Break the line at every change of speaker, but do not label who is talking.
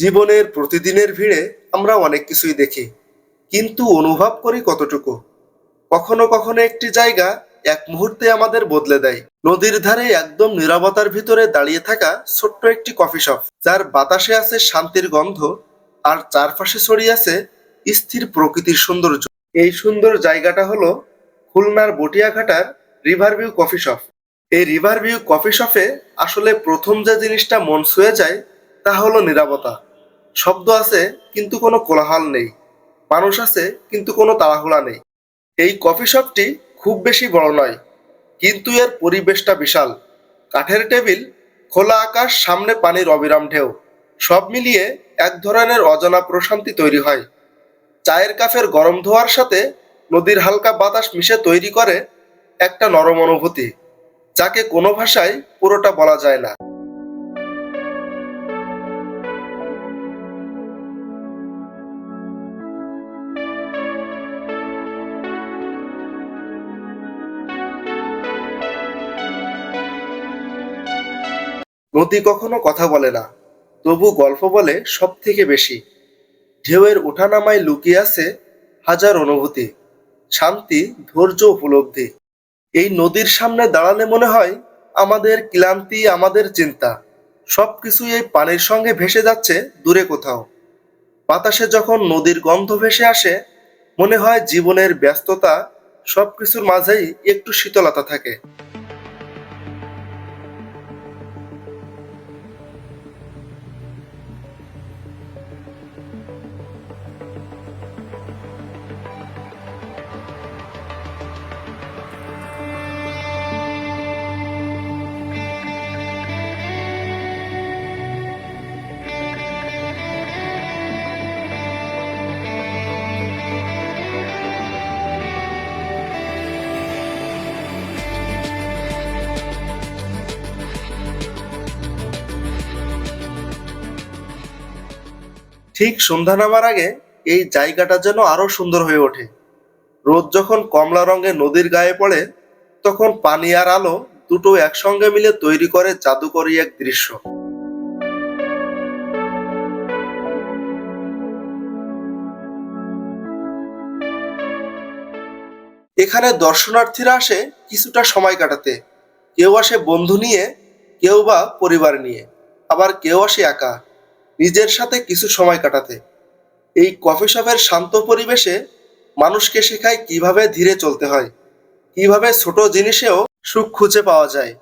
জীবনের প্রতিদিনের ভিড়ে আমরা অনেক কিছুই দেখি, কিন্তু অনুভব করি কতটুকু? কখনো কখনো একটি জায়গা এক মুহূর্তে আমাদের বদলে দেয়। নদীর ধারে একদম নীরবতার ভিতরে দাঁড়িয়ে থাকা ছোট্ট একটি কফি শপ, যার বাতাসে আছে শান্তির গন্ধ আর চারপাশে ছড়িয়ে আছে স্থির প্রকৃতির সৌন্দর্য। এই সুন্দর জায়গাটা হলো খুলনার বটিয়াঘাটার রিভার ভিউ কফি শপ। এই রিভার ভিউ কফি শপে আসলে প্রথম যে জিনিসটা মন ছুঁয়ে যায় তা হলো নিরাপত্তা শব্দ আছে, কিন্তু কোনো কোলাহল নেই। মানুষ আছে, কিন্তু কোনো তাড়াহুড়া নেই। এই কফি শপটি খুব বেশি বড় নয়, কিন্তু এর পরিবেশটা বিশাল। কাঠের টেবিল, খোলা আকাশ, সামনে পানির অবিরাম ঢেউ। সব মিলিয়ে এক ধরনের অজানা প্রশান্তি তৈরি হয়। চায়ের কাফের গরম ধোয়ার সাথে নদীর হালকা বাতাস মিশে তৈরি করে একটা নরম অনুভূতি, যাকে কোনো ভাষায় পুরোটা বলা যায় না। নদী কখনো কথা বলে না, তবু গল্প বলে সব থেকে বেশি। ঢেউয়ের ওঠানামায় লুকিয়ে আছে হাজার অনুভূতি, শান্তি, ধৈর্য উপলব্ধি। এই নদীর সামনে দাঁড়ালে মনে হয় আমাদের ক্লান্তি, আমাদের চিন্তা, সবকিছুই এই পানির সঙ্গে ভেসে যাচ্ছে দূরে কোথাও। বাতাসে যখন নদীর গন্ধ ভেসে আসে, মনে হয় জীবনের ব্যস্ততা সবকিছুর মাঝেই একটু শীতলতা থাকে। ঠিক সন্ধ্যা নামার আগে এই জায়গাটা যেন আরও সুন্দর হয়ে ওঠে। রোদ যখন কমলা রঙের নদীর গায়ে পড়ে, তখন পানি আর আলো দুটো একসঙ্গে মিলে তৈরি করে জাদুকরী এক দৃশ্য। এখানে দর্শনার্থীরা আসে কিছুটা সময় কাটাতে। কেউ আসে বন্ধু নিয়ে, কেউ বা পরিবার নিয়ে। আবার কেউ আসে একা। নিজের সাথে কিছু সময় কাটাতে। এই কফি শপের শান্ত পরিবেশে মানুষকে শেখায় কীভাবে ধীরে চলতে হয়, কীভাবে ছোট জিনিসেও সুখ খুঁজে পাওয়া যায়।